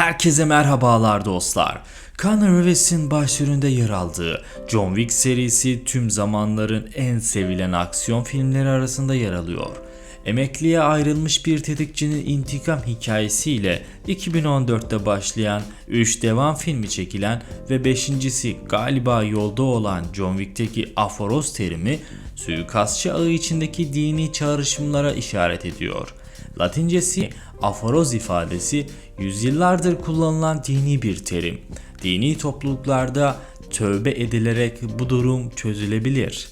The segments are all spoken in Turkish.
Herkese merhabalar dostlar. Keanu Reeves'in başrolünde yer aldığı John Wick serisi tüm zamanların en sevilen aksiyon filmleri arasında yer alıyor. Emekliye ayrılmış bir tetikçinin intikam hikayesiyle 2014'te başlayan 3 devam filmi çekilen ve 5.si galiba yolda olan John Wick'teki aforoz terimi suikastçı ağı içindeki dini çağrışımlara işaret ediyor. Latincesi aforoz ifadesi yüzyıllardır kullanılan dini bir terim. Dini topluluklarda tövbe edilerek bu durum çözülebilir.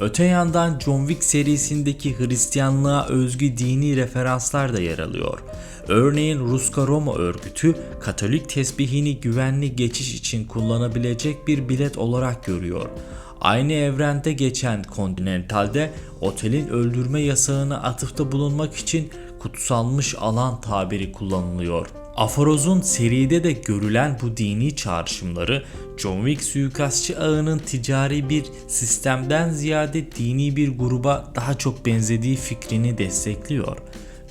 Öte yandan John Wick serisindeki Hristiyanlığa özgü dini referanslar da yer alıyor. Örneğin Ruska Roma örgütü Katolik tesbihini güvenli geçiş için kullanabilecek bir bilet olarak görüyor. Aynı evrende geçen Continental'de otelin öldürme yasağına atıfta bulunmak için kutsalmış alan tabiri kullanılıyor. Aforoz'un seride de görülen bu dini çağrışımları John Wick suikastçı ağının ticari bir sistemden ziyade dini bir gruba daha çok benzediği fikrini destekliyor.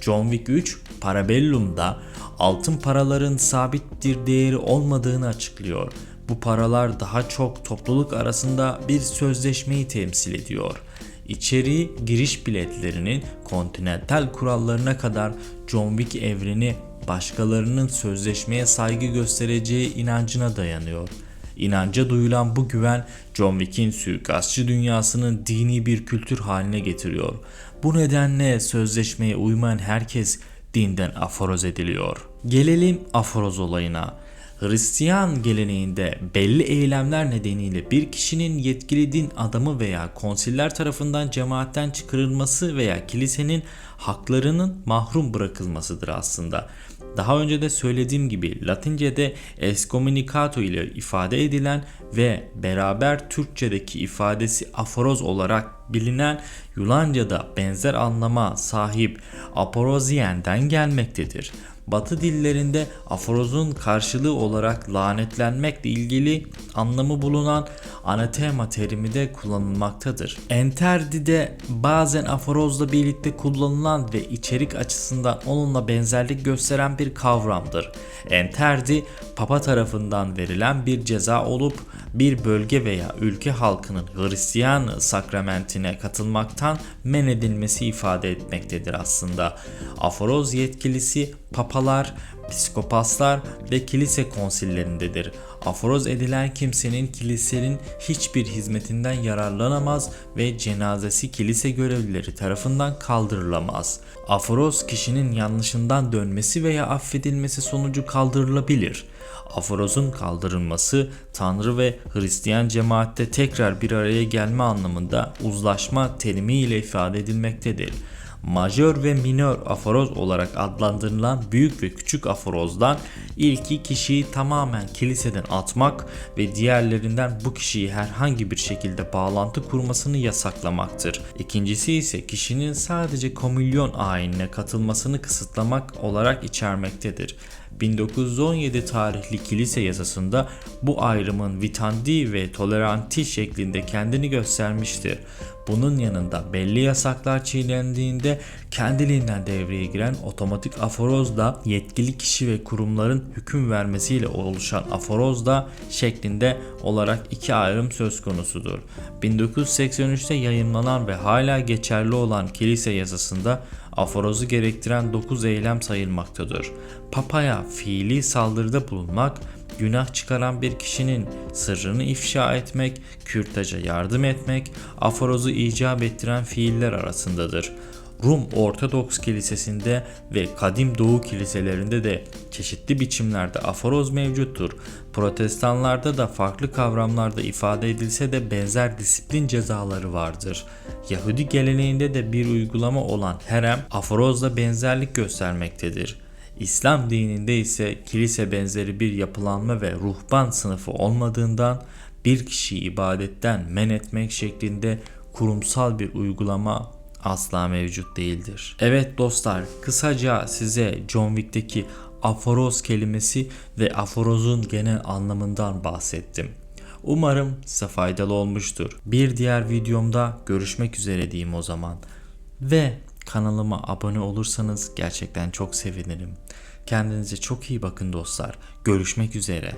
John Wick 3 Parabellum'da altın paraların sabit bir değeri olmadığını açıklıyor. Bu paralar daha çok topluluk arasında bir sözleşmeyi temsil ediyor. İçeriği giriş biletlerinin kontinental kurallarına kadar John Wick evreni başkalarının sözleşmeye saygı göstereceği inancına dayanıyor. İnanca duyulan bu güven John Wick'in suikastçı dünyasının dini bir kültür haline getiriyor. Bu nedenle sözleşmeye uymayan herkes dinden aforoz ediliyor. Gelelim aforoz olayına. Hristiyan geleneğinde belli eylemler nedeniyle bir kişinin yetkili din adamı veya konsiller tarafından cemaatten çıkarılması veya kilisenin haklarının mahrum bırakılmasıdır aslında. Daha önce de söylediğim gibi Latince'de excommunicato ile ifade edilen ve beraber Türkçedeki ifadesi aforoz olarak bilinen Yunanca'da benzer anlama sahip aporozienden gelmektedir. Batı dillerinde aforozun karşılığı olarak lanetlenmekle ilgili anlamı bulunan anatema terimi de kullanılmaktadır. Enterdi'de bazen aforozla birlikte kullanılan ve içerik açısından onunla benzerlik gösteren bir kavramdır. Enterdi, Papa tarafından verilen bir ceza olup bir bölge veya ülke halkının Hristiyan sakramentine katılmaktan men edilmesi ifade etmektedir aslında. Aforoz yetkilisi papalar, psikopaslar ve kilise konsillerindedir. Aforoz edilen kimsenin kilisenin hiçbir hizmetinden yararlanamaz ve cenazesi kilise görevlileri tarafından kaldırılamaz. Aforoz kişinin yanlışından dönmesi veya affedilmesi sonucu kaldırılabilir. Aforozun kaldırılması Tanrı ve Hristiyan cemaatte tekrar bir araya gelme anlamında uzlaşma terimiyle ifade edilmektedir majör ve minör aforoz olarak adlandırılan büyük ve küçük aforozdan ilki kişiyi tamamen kiliseden atmak ve diğerlerinden bu kişiyi herhangi bir şekilde bağlantı kurmasını yasaklamaktır. İkincisi ise kişinin sadece komülyon ayinine katılmasını kısıtlamak olarak içermektedir. 1917 tarihli kilise yasasında bu ayrımın vitandi ve toleranti şeklinde kendini göstermiştir. Bunun yanında belli yasaklar çiğnendiğinde kendiliğinden devreye giren otomatik aforoz da yetkili kişi ve kurumların hüküm vermesiyle oluşan aforoz da şeklinde olarak iki ayrım söz konusudur. 1983'te yayınlanan ve hala geçerli olan kilise yasasında aforozu gerektiren 9 eylem sayılmaktadır. Papaya fiili saldırıda bulunmak, günah çıkaran bir kişinin sırrını ifşa etmek, kürtaja yardım etmek, aforozu icap ettiren fiiller arasındadır. Rum Ortodoks Kilisesi'nde ve Kadim Doğu kiliselerinde de çeşitli biçimlerde aforoz mevcuttur. Protestanlarda da farklı kavramlarda ifade edilse de benzer disiplin cezaları vardır. Yahudi geleneğinde de bir uygulama olan herem aforozla benzerlik göstermektedir. İslam dininde ise kilise benzeri bir yapılanma ve ruhban sınıfı olmadığından bir kişiyi ibadetten men etmek şeklinde kurumsal bir uygulama asla mevcut değildir. Evet dostlar kısaca size John Wick'teki aforoz kelimesi ve aforozun genel anlamından bahsettim. Umarım size faydalı olmuştur. Bir diğer videomda görüşmek üzere diyeyim o zaman. Ve kanalıma abone olursanız gerçekten çok sevinirim. Kendinize çok iyi bakın dostlar. Görüşmek üzere.